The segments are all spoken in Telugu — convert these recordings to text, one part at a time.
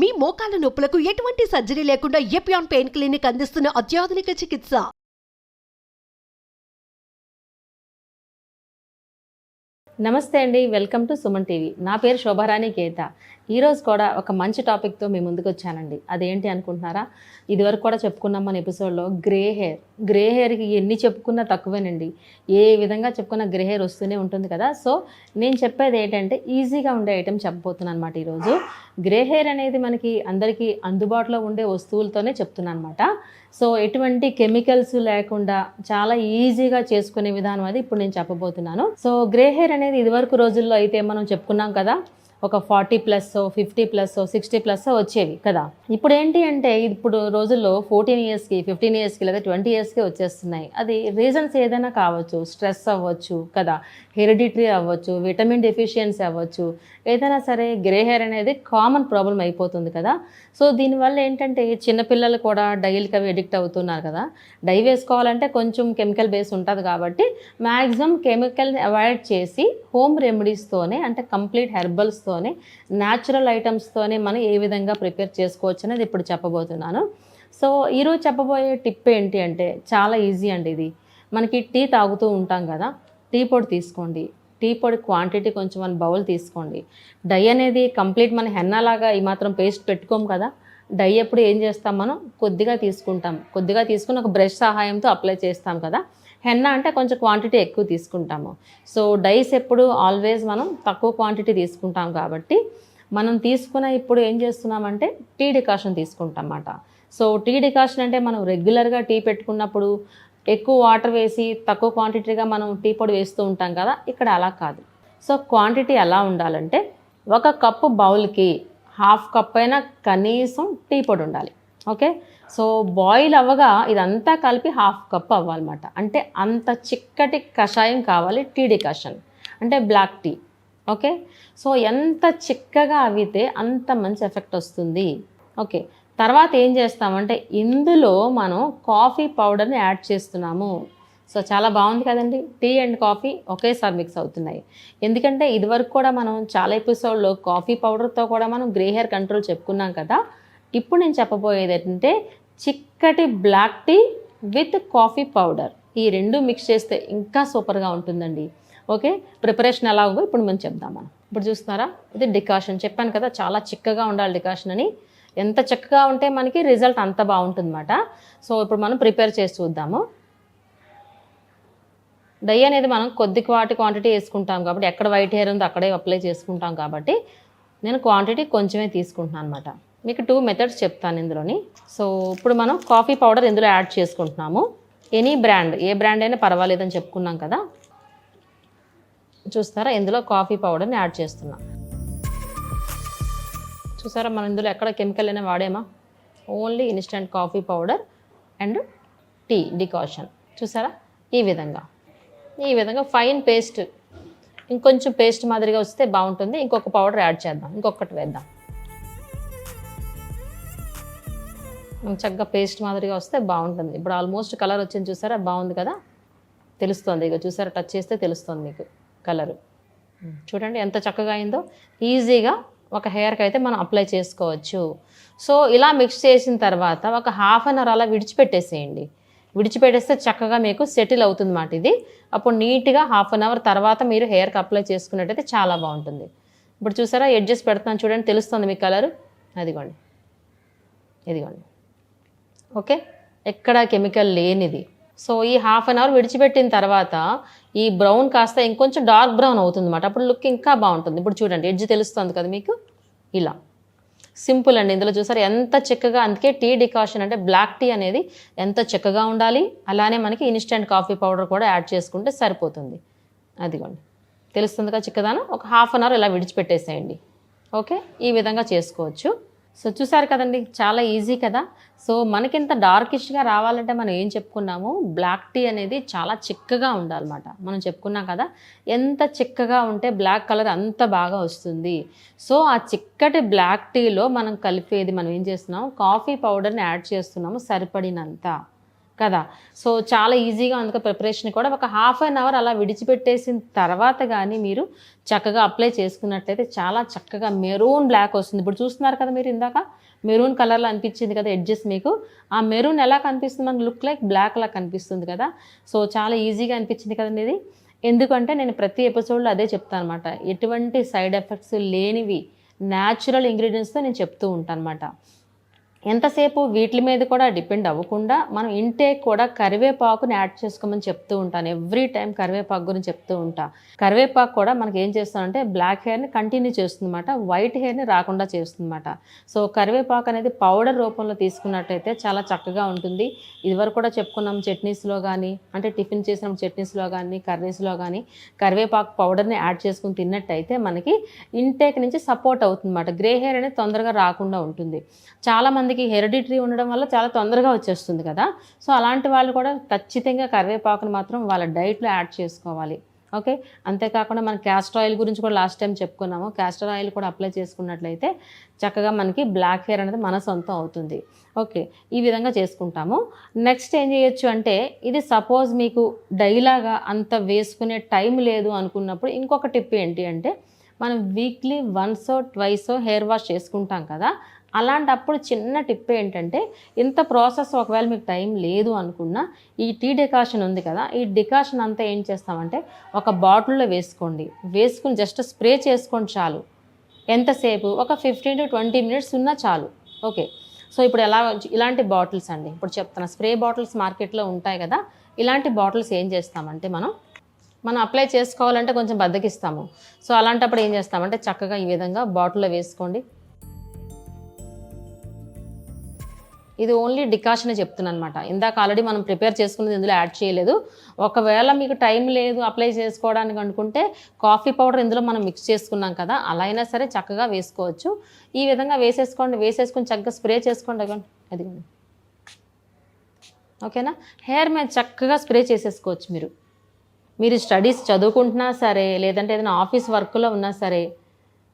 మీ మోకాల నొప్పులకు ఎటువంటి సర్జరీ లేకుండా ఎపియాన్ పెయిన్ క్లినిక్ అందిస్తున్న అత్యాధునిక చికిత్స. నమస్తే అండి వెల్కమ్ టు సుమన్ టీవీ. నా పేరు శోభారాణి గీత. ఈరోజు కూడా ఒక మంచి టాపిక్తో మీ ముందుకు వచ్చానండి. అదేంటి అనుకుంటున్నారా? ఇదివరకు కూడా చెప్పుకున్నాం మన ఎపిసోడ్లో గ్రే హెయిర్ గ్రే హెయిర్కి ఎన్ని చెప్పుకున్నా తక్కువేనండి. ఏ విధంగా చెప్పుకున్న గ్రే హెయిర్ వస్తూనే ఉంటుంది కదా. సో నేను చెప్పేది ఏంటంటే ఈజీగా ఉండే ఐటెం చెప్పబోతున్నాను అనమాట ఈరోజు గ్రే హెయిర్ అనేది మనకి అందరికీ అందుబాటులో ఉండే వస్తువులతోనే చెప్తున్నాను అనమాట సో ఎటువంటి కెమికల్స్ లేకుండా చాలా ఈజీగా చేసుకునే విధానం అది ఇప్పుడు నేను చెప్పబోతున్నాను. సో గ్రే హెయిర్ అనేది ఇదివరకు రోజుల్లో అయితే మనం చెప్పుకున్నాం కదా. ఒక forty plus fifty plus sixty plus వచ్చేవి కదా. ఇప్పుడు ఏంటి అంటే ఇప్పుడు రోజుల్లో ఫోర్టీన్ ఇయర్స్కి ఫిఫ్టీన్ ఇయర్స్కి లేదా ట్వంటీ ఇయర్స్కి వచ్చేస్తున్నాయి. అది రీజన్స్ ఏదైనా కావచ్చు స్ట్రెస్ అవ్వచ్చు కదా హెరిడిటరీ అవ్వచ్చు విటమిన్ డెఫిషియన్సీ అవ్వచ్చు ఏదైనా సరే గ్రే హెయిర్ అనేది కామన్ ప్రాబ్లం అయిపోతుంది కదా. సో దీనివల్ల ఏంటంటే చిన్నపిల్లలు కూడా డైలీకి అవి ఎడిక్ట్ అవుతున్నారు కదా. డై వేసుకోవాలంటే కొంచెం కెమికల్ బేస్ ఉంటుంది కాబట్టి మ్యాక్సిమం కెమికల్ని అవాయిడ్ చేసి హోమ్ రెమెడీస్తోనే అంటే కంప్లీట్ హెర్బల్స్ ఐటమ్స్తోనే న్యాచురల్ ఐటమ్స్తోనే మనం ఏ విధంగా ప్రిపేర్ చేసుకోవచ్చు అనేది ఇప్పుడు చెప్పబోతున్నాను. సో ఈరోజు చెప్పబోయే టిప్ ఏంటి అంటే చాలా ఈజీ అండి ఇది. మనకి టీ తాగుతూ ఉంటాం కదా టీ పొడి తీసుకోండి. టీ పొడి క్వాంటిటీ కొంచెం మన బౌల్ తీసుకోండి. డై అనేది కంప్లీట్ మన హెన్నలాగా ఈ మాత్రం పేస్ట్ పెట్టుకోం కదా డై ఎప్పుడు ఏం చేస్తాం మనం? కొద్దిగా తీసుకుంటాం. కొద్దిగా తీసుకుని ఒక బ్రష్ సహాయంతో అప్లై చేస్తాం కదా హెన్నా అంటే కొంచెం క్వాంటిటీ ఎక్కువ తీసుకుంటాము. సో డైస్ ఎప్పుడు ఆల్వేస్ మనం తక్కువ క్వాంటిటీ తీసుకుంటాం కాబట్టి మనం తీసుకున్న ఇప్పుడు ఏం చేస్తున్నామంటే టీ డికాషన్ తీసుకుంటాం అన్నమాట సో టీ డికాషన్ అంటే మనం రెగ్యులర్గా టీ పెట్టుకున్నప్పుడు ఎక్కువ వాటర్ వేసి తక్కువ క్వాంటిటీగా మనం టీ పొడి వేస్తూ ఉంటాం కదా ఇక్కడ అలా కాదు. సో క్వాంటిటీ ఎలా ఉండాలంటే ఒక కప్పు బౌల్కి హాఫ్ కప్ అయినా కనీసం టీ పొడి ఉండాలి. ఓకే? సో బాయిల్ అవ్వగా ఇదంతా కలిపి హాఫ్ కప్ అవ్వాలన్నమాట. అంటే అంత చిక్కటి కషాయం కావాలి టీ డికాషన్ అంటే బ్లాక్ టీ ఓకే? సో ఎంత చిక్కగా అవితే అంత మంచి ఎఫెక్ట్ వస్తుంది. ఓకే? తర్వాత ఏం చేస్తామంటే ఇందులో మనం కాఫీ పౌడర్ని యాడ్ చేస్తున్నాము. సో చాలా బాగుంది కదండి. టీ అండ్ కాఫీ ఒకేసారి మిక్స్ అవుతున్నాయి. ఎందుకంటే ఇదివరకు కూడా మనం చాలా ఎపిసోడ్లో కాఫీ పౌడర్తో కూడా మనం గ్రే హెయిర్ కంట్రోల్ చెప్పుకున్నాం కదా. ఇప్పుడు నేను చెప్పబోయేది ఏంటంటే చిక్కటి black tea with coffee powder ఈ రెండు మిక్స్ చేస్తే ఇంకా సూపర్గా ఉంటుందండి. ఓకే ప్రిపరేషన్ ఎలా ఉందో ఇప్పుడు మనం చెప్దాం మనం. ఇప్పుడు చూస్తున్నారా? ఇది డికాషన్ చెప్పాను కదా చాలా చిక్కగా ఉండాలి డికాషన్ అని. ఎంత చక్కగా ఉంటే మనకి రిజల్ట్ అంత బాగుంటుందన్నమాట. సో ఇప్పుడు మనం ప్రిపేర్ చేసి చూద్దాము. డై అనేది మనం కొద్ది వాటి క్వాంటిటీ వేసుకుంటాం కాబట్టి ఎక్కడ వైట్ హెయిర్ ఉందో అక్కడే అప్లై చేసుకుంటాం కాబట్టి నేను క్వాంటిటీ కొంచెమే తీసుకుంటున్నాను అనమాట మీకు టూ మెథడ్స్ చెప్తాను ఇందులోని. సో ఇప్పుడు మనం కాఫీ పౌడర్ ఇందులో యాడ్ చేసుకుంటున్నాము. ఎనీ బ్రాండ్ ఏ బ్రాండ్ అయినా పర్వాలేదని చెప్పుకున్నాం కదా? చూస్తారా? ఇందులో కాఫీ పౌడర్ని యాడ్ చేస్తున్నాం. చూసారా? మనం ఇందులో ఎక్కడ కెమికల్ అయినా వాడేమా? Only instant coffee powder and tea decoction చూసారా? ఈ విధంగా. ఈ విధంగా ఫైన్ పేస్ట్ ఇంకొంచెం పేస్ట్ మాదిరిగా వస్తే బాగుంటుంది. ఇంకొక పౌడర్ యాడ్ చేద్దాం. ఇంకొకటి వేద్దాం. చక్కగా పేస్ట్ మాదిరిగా వస్తే బాగుంటుంది. ఇప్పుడు ఆల్మోస్ట్ కలర్ వచ్చింది చూసారా? బాగుంది కదా? తెలుస్తుంది. ఇక చూసారా? టచ్ చేస్తే తెలుస్తుంది మీకు కలరు చూడండి ఎంత చక్కగా అయిందో. ఈజీగా ఒక హెయిర్కి అయితే మనం అప్లై చేసుకోవచ్చు. సో ఇలా మిక్స్ చేసిన తర్వాత ఒక హాఫ్ అన్ అవర్ అలా విడిచిపెట్టేసేయండి. విడిచిపెట్టేస్తే చక్కగా మీకు సెటిల్ అవుతుంది మాట ఇది. అప్పుడు నీట్గా హాఫ్ అన్ అవర్ తర్వాత మీరు హెయిర్కి అప్లై చేసుకున్నట్టయితే చాలా బాగుంటుంది. ఇప్పుడు చూసారా? ఎడ్జెస్ పెడుతున్నాను చూడండి. తెలుస్తుంది మీ కలరు అదిగోండి. ఇదిగోండి. ఓకే? ఎక్కడ కెమికల్ లేనిది. సో ఈ హాఫ్ అన్ అవర్ విడిచిపెట్టిన తర్వాత ఈ బ్రౌన్ కాస్త ఇంకొంచెం డార్క్ బ్రౌన్ అవుతుంది అన్నమాట అప్పుడు లుక్ ఇంకా బాగుంటుంది. ఇప్పుడు చూడండి ఎడ్జ్ తెలుస్తుంది కదా మీకు? ఇలా. సింపుల్ అండి. ఇందులో చూసారు ఎంత చక్కగా అందుకే టీ డికాషన్ అంటే బ్లాక్ టీ అనేది ఎంత చక్కగా ఉండాలి అలానే మనకి ఇన్స్టెంట్ కాఫీ పౌడర్ కూడా యాడ్ చేసుకుంటే సరిపోతుంది. అదిగోండి. తెలుస్తుందిగా చిక్కదాన? ఒక హాఫ్ అన్ అవర్ ఇలా విడిచిపెట్టేసేయండి. ఓకే? ఈ విధంగా చేసుకోవచ్చు. సో చూసారు కదండి చాలా ఈజీ కదా. సో మనకింత డార్కిష్గా రావాలంటే మనం ఏం చెప్పుకున్నాము? బ్లాక్ టీ అనేది చాలా చిక్కగా ఉండాలన్నమాట. మనం చెప్పుకున్నాం కదా ఎంత చిక్కగా ఉంటే బ్లాక్ కలర్ అంత బాగా వస్తుంది. సో ఆ చిక్కటి బ్లాక్ టీలో మనం కలిపేది మనం ఏం చేస్తున్నాము కాఫీ పౌడర్ని యాడ్ చేస్తున్నాము సరిపడినంత. కదా. సో చాలా ఈజీగా అందుకే ప్రిపరేషన్ కూడా ఒక హాఫ్ అన్ అవర్ అలా విడిచిపెట్టేసిన తర్వాత కానీ మీరు చక్కగా అప్లై చేసుకున్నట్లయితే చాలా చక్కగా మెరూన్ బ్లాక్ వస్తుంది. ఇప్పుడు చూస్తున్నారు కదా మీరు ఇందాక? మెరూన్ కలర్లో అనిపించింది కదా ఎడ్జెస్ మీకు. ఆ మెరూన్ ఎలా కనిపిస్తుంది? మనకు లుక్ లైక్ బ్లాక్లా కనిపిస్తుంది కదా. సో చాలా ఈజీగా అనిపించింది కదండి ఇది ఎందుకంటే నేను ప్రతి ఎపిసోడ్లో అదే చెప్తాను అనమాట ఎటువంటి సైడ్ ఎఫెక్ట్స్ లేనివి న్యాచురల్ ఇంగ్రీడియంట్స్తో నేను చెప్తూ ఉంటాను అనమాట ఎంతసేపు వీటి మీద కూడా డిపెండ్ అవ్వకుండా మనం ఇంటేక్ కూడా కరివేపాకుని యాడ్ చేసుకోమని చెప్తూ ఉంటాను. ఎవ్రీ టైం కరివేపాకు గురించి చెప్తూ ఉంటా. కరివేపాకు కూడా మనకి ఏం చేస్తామంటే బ్లాక్ హెయిర్ని కంటిన్యూ చేస్తుందన్నమాట. వైట్ హెయిర్ని రాకుండా చేస్తుందన్నమాట. సో కరివేపాకు అనేది పౌడర్ రూపంలో తీసుకున్నట్టయితే చాలా చక్కగా ఉంటుంది. ఇదివరకు కూడా చెప్పుకున్నాం చట్నీస్లో కానీ అంటే టిఫిన్ చేసిన చట్నీస్లో కానీ కర్రీస్లో కానీ కరివేపాకు పౌడర్ని యాడ్ చేసుకుని తిన్నట్టయితే మనకి ఇంటేక్ నుంచి సపోర్ట్ అవుతుంది అన్నమాట గ్రే హెయిర్ అనేది తొందరగా రాకుండా ఉంటుంది. చాలామందికి హెరిడిటరీ ఉండడం వల్ల చాలా తొందరగా వచ్చేస్తుంది కదా. సో అలాంటి వాళ్ళు కూడా ఖచ్చితంగా కరివేపాకును మాత్రం వాళ్ళ డైట్లో యాడ్ చేసుకోవాలి. ఓకే? అంతేకాకుండా మన క్యాస్టర్ ఆయిల్ గురించి కూడా లాస్ట్ టైం చెప్పుకున్నాము. క్యాస్టర్ ఆయిల్ కూడా అప్లై చేసుకున్నట్లయితే చక్కగా మనకి బ్లాక్ హెయిర్ అనేది మన సొంతం అవుతుంది. ఓకే? ఈ విధంగా చేసుకుంటాము. నెక్స్ట్ ఏం చేయొచ్చు అంటే ఇది సపోజ్ మీకు డైలాగా అంత వేసుకునే టైం లేదు అనుకున్నప్పుడు ఇంకొక టిప్ ఏంటి అంటే మనం వీక్లీ వన్సో ట్వైసో హెయిర్ వాష్ చేసుకుంటాం కదా. అలాంటప్పుడు చిన్న టిప్ ఏంటంటే ఇంత ప్రాసెస్ ఒకవేళ మీకు టైం లేదు అనుకున్నా ఈ టీ డికాషన్ ఉంది కదా ఈ డికాషన్ అంతా ఏం చేస్తామంటే ఒక బాటిల్లో వేసుకోండి. వేసుకుని జస్ట్ స్ప్రే చేసుకోండి చాలు. ఎంతసేపు? ఒక ఫిఫ్టీన్ టు ట్వంటీ మినిట్స్ ఉన్నా చాలు. ఓకే. సో ఇప్పుడు ఎలా ఇలాంటి బాటిల్స్ అండి. ఇప్పుడు చెప్తున్నా స్ప్రే బాటిల్స్ మార్కెట్లో ఉంటాయి కదా ఇలాంటి బాటిల్స్ ఏం చేస్తామంటే మనం మనం అప్లై చేసుకోవాలంటే కొంచెం బద్దకిస్తాము. సో అలాంటప్పుడు ఏం చేస్తామంటే చక్కగా ఈ విధంగా బాటిల్లో వేసుకోండి. ఇది ఓన్లీ డికాషన్ చెప్తున్నాను అనమాట ఇందాక ఆల్రెడీ మనం ప్రిపేర్ చేసుకున్నది ఇందులో యాడ్ చేయలేదు. ఒకవేళ మీకు టైం లేదు అప్లై చేసుకోవడానికి అనుకుంటే కాఫీ పౌడర్ ఇందులో మనం మిక్స్ చేసుకున్నాం కదా అలా అయినా సరే చక్కగా వేసుకోవచ్చు. ఈ విధంగా వేసేసుకోండి వేసేసుకొని చక్కగా స్ప్రే చేసుకోండి. అది ఓకేనా హెయిర్ మీద చక్కగా స్ప్రే చేసేసుకోవచ్చు మీరు. మీరు స్టడీస్ చదువుకుంటున్నా సరే లేదంటే ఏదైనా ఆఫీస్ వర్క్లో ఉన్నా సరే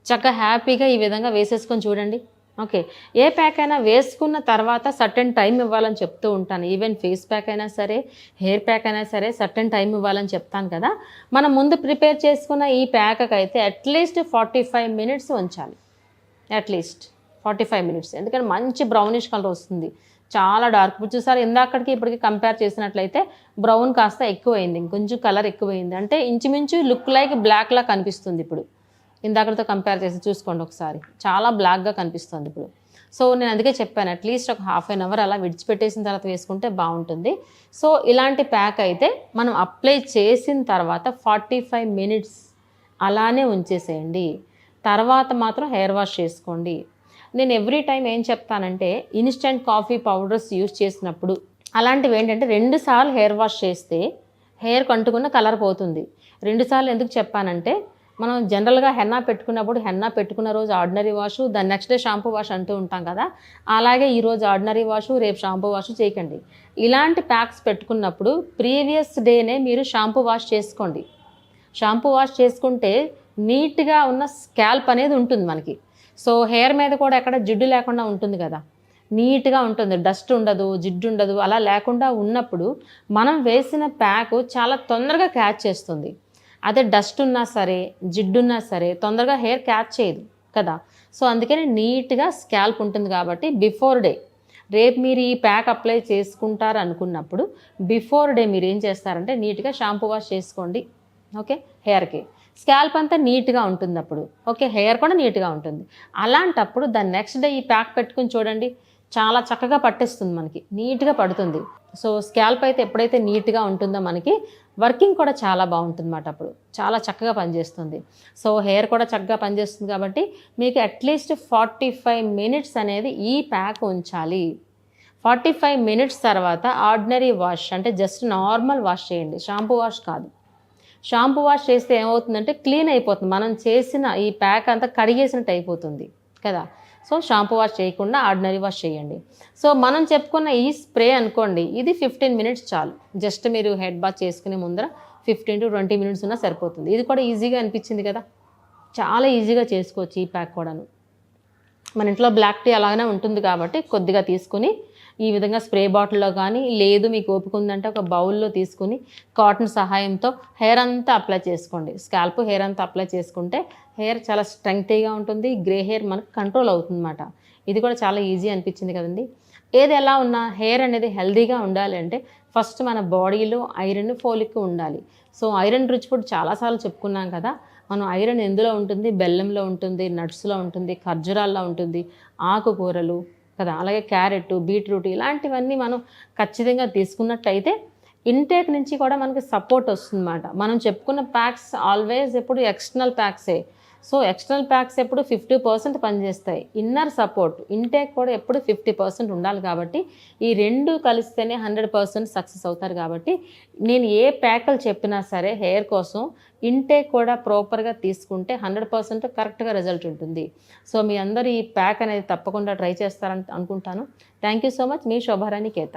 చక్కగా హ్యాపీగా ఈ విధంగా వేసేసుకొని చూడండి. ఓకే. ఏ ప్యాక్ అయినా వేసుకున్న తర్వాత సర్టెన్ టైం ఇవ్వాలని చెప్తూ ఉంటాను. ఈవెన్ ఫేస్ ప్యాక్ అయినా సరే హెయిర్ ప్యాక్ అయినా సరే సర్టెన్ టైం ఇవ్వాలని చెప్తాను కదా. మనం ముందు ప్రిపేర్ చేసుకున్న ఈ ప్యాక్కి అయితే at least forty five minutes ఉంచాలి. At least forty five minutes. ఎందుకంటే మంచి బ్రౌనిష్ కలర్ వస్తుంది. చాలా డార్క్. ఇప్పుడు చూసారు ఇందాకడికి ఇప్పటికి కంపేర్ చేసినట్లయితే బ్రౌన్ కాస్త ఎక్కువైంది. ఇంకొంచెం కలర్ ఎక్కువైంది. అంటే ఇంచుమించు లుక్ లైక్ బ్లాక్లా కనిపిస్తుంది ఇప్పుడు. ఇందాకటితో కంపేర్ చేసి చూసుకోండి ఒకసారి. చాలా బ్లాక్గా కనిపిస్తుంది ఇప్పుడు. సో నేను అందుకే చెప్పాను అట్లీస్ట్ ఒక హాఫ్ అన్ అవర్ అలా విడిచిపెట్టేసిన తర్వాత వేసుకుంటే బాగుంటుంది. సో ఇలాంటి ప్యాక్ అయితే మనం అప్లై చేసిన తర్వాత ఫార్టీ ఫైవ్ మినిట్స్ అలానే ఉంచేసేయండి. తర్వాత మాత్రం హెయిర్ వాష్ చేసుకోండి. నేను ఎవ్రీ టైం ఏం చెప్తానంటే ఇన్స్టెంట్ కాఫీ పౌడర్స్ యూజ్ చేసినప్పుడు అలాంటివి ఏంటంటే రెండుసార్లు హెయిర్ వాష్ చేస్తే హెయిర్ కంటుకున్న కలర్ పోతుంది. రెండు సార్లు ఎందుకు చెప్పానంటే మనం జనరల్గా హెన్నా పెట్టుకున్నప్పుడు హెన్నా పెట్టుకున్న రోజు ఆర్డినరీ వాష్ దాని నెక్స్ట్ డే షాంపూ వాష్ అంటూ ఉంటాం కదా. అలాగే ఈరోజు ఆర్డినరీ వాష్ రేపు షాంపూ వాష్ చేయకండి. ఇలాంటి ప్యాక్స్ పెట్టుకున్నప్పుడు ప్రీవియస్ డేనే మీరు షాంపూ వాష్ చేసుకోండి. షాంపూ వాష్ చేసుకుంటే నీట్గా ఉన్న స్కాల్ప్ అనేది ఉంటుంది మనకి. సో హెయిర్ మీద కూడా ఎక్కడ జిడ్డు లేకుండా ఉంటుంది కదా. నీట్గా ఉంటుంది. డస్ట్ ఉండదు జిడ్డు ఉండదు అలా లేకుండా ఉన్నప్పుడు మనం వేసిన ప్యాక్ చాలా తొందరగా క్యాచ్ చేస్తుంది. అదే డస్ట్ ఉన్నా సరే జిడ్డున్నా సరే తొందరగా హెయిర్ క్యాచ్ చేయదు కదా. సో అందుకని నీట్గా స్కాల్ప్ ఉంటుంది కాబట్టి బిఫోర్ డే రేపు మీరు ఈ ప్యాక్ అప్లై చేసుకుంటారు అనుకున్నప్పుడు బిఫోర్ డే మీరు ఏం చేస్తారంటే నీట్గా షాంపూ వాష్ చేసుకోండి. ఓకే హెయిర్కి స్కాల్ప్ అంతా నీట్గా ఉంటుంది అప్పుడు ఓకే హెయిర్ కూడా నీట్గా ఉంటుంది. అలాంటప్పుడు దాని నెక్స్ట్ డే ఈ ప్యాక్ పెట్టుకుని చూడండి. చాలా చక్కగా పట్టేస్తుంది మనకి నీట్గా పడుతుంది. సో స్కాల్ప్ అయితే ఎప్పుడైతే నీట్గా ఉంటుందో మనకి వర్కింగ్ కూడా చాలా బాగుంటుంది అన్నమాట అప్పుడు. చాలా చక్కగా పనిచేస్తుంది. సో హెయిర్ కూడా చక్కగా పనిచేస్తుంది కాబట్టి మీకు అట్లీస్ట్ ఫార్టీ ఫైవ్ మినిట్స్ అనేది ఈ ప్యాక్ ఉంచాలి. ఫార్టీ ఫైవ్ మినిట్స్ తర్వాత ఆర్డినరీ వాష్ అంటే జస్ట్ నార్మల్ వాష్ చేయండి. షాంపూ వాష్ కాదు. షాంపూ వాష్ చేస్తే ఏమవుతుందంటే క్లీన్ అయిపోతుంది. మనం చేసిన ఈ ప్యాక్ అంతా కడిగేసినట్టు అయిపోతుంది. కదా? సో షాంపూ వాష్ చేయకుండా ఆర్డినరీ వాష్ చేయండి. సో మనం చెప్పుకున్న ఈ స్ప్రే అనుకోండి ఇది ఫిఫ్టీన్ మినిట్స్ చాలు. జస్ట్ మీరు హెడ్ బాత్ చేసుకునే ముందర ఫిఫ్టీన్ టు ట్వంటీ మినిట్స్ ఉన్నా సరిపోతుంది. ఇది కూడా ఈజీగా అనిపించింది కదా? చాలా ఈజీగా చేసుకోవచ్చు ఈ ప్యాక్ కూడాను. మన ఇంట్లో బ్లాక్ టీ అలాగనే ఉంటుంది కాబట్టి కొద్దిగా తీసుకుని ఈ విధంగా స్ప్రే బాటిల్లో కానీ లేదు మీకు ఓపిక ఉందంటే ఒక బౌల్లో తీసుకుని కాటన్ సహాయంతో హెయిర్ అంతా అప్లై చేసుకోండి. స్కాల్ప్ హెయిర్ అంతా అప్లై చేసుకుంటే హెయిర్ చాలా స్ట్రెంగ్తీగా ఉంటుంది గ్రే హెయిర్ మనకు కంట్రోల్ అవుతుందన్నమాట. ఇది కూడా చాలా ఈజీ అనిపించింది కదండి. ఏది ఎలా ఉన్నా హెయిర్ అనేది హెల్దీగా ఉండాలి అంటే ఫస్ట్ మన బాడీలో ఐరన్ ఫోలిక్ ఉండాలి. సో ఐరన్ రిచ్ ఫుడ్ చాలాసార్లు చెప్పుకున్నాం కదా మనం ఐరన్ ఎందులో ఉంటుంది? బెల్లంలో ఉంటుంది నట్స్లో ఉంటుంది ఖర్జూరాల్లో ఉంటుంది ఆకుకూరలు కదా. అలాగే క్యారెట్ బీట్రూట్ ఇలాంటివన్నీ మనం ఖచ్చితంగా తీసుకున్నట్లయితే ఇంటేక్ నుంచి కూడా మనకి సపోర్ట్ వస్తుందన్నమాట. మనం చెప్పుకున్న ప్యాక్స్ ఆల్వేస్ ఎప్పుడు ఎక్స్టర్నల్ ప్యాక్సే. సో ఎక్స్టర్నల్ ప్యాక్స్ ఎప్పుడు ఫిఫ్టీ పర్సెంట్ పనిచేస్తాయి. ఇన్నర్ సపోర్ట్ ఇంటేక్ కూడా ఎప్పుడు ఫిఫ్టీ పర్సెంట్ ఉండాలి కాబట్టి ఈ రెండు కలిస్తేనే హండ్రెడ్ పర్సెంట్ సక్సెస్ అవుతారు కాబట్టి నేను ఏ ప్యాకులు చెప్పినా సరే హెయిర్ కోసం ఇంటేక్ కూడా ప్రాపర్గా తీసుకుంటే హండ్రెడ్ పర్సెంట్ కరెక్ట్గా రిజల్ట్ ఉంటుంది. సో మీ అందరూ ఈ ప్యాక్ అనేది తప్పకుండా ట్రై చేస్తారని అనుకుంటాను. Thank you so much. Me Shobharani కేత.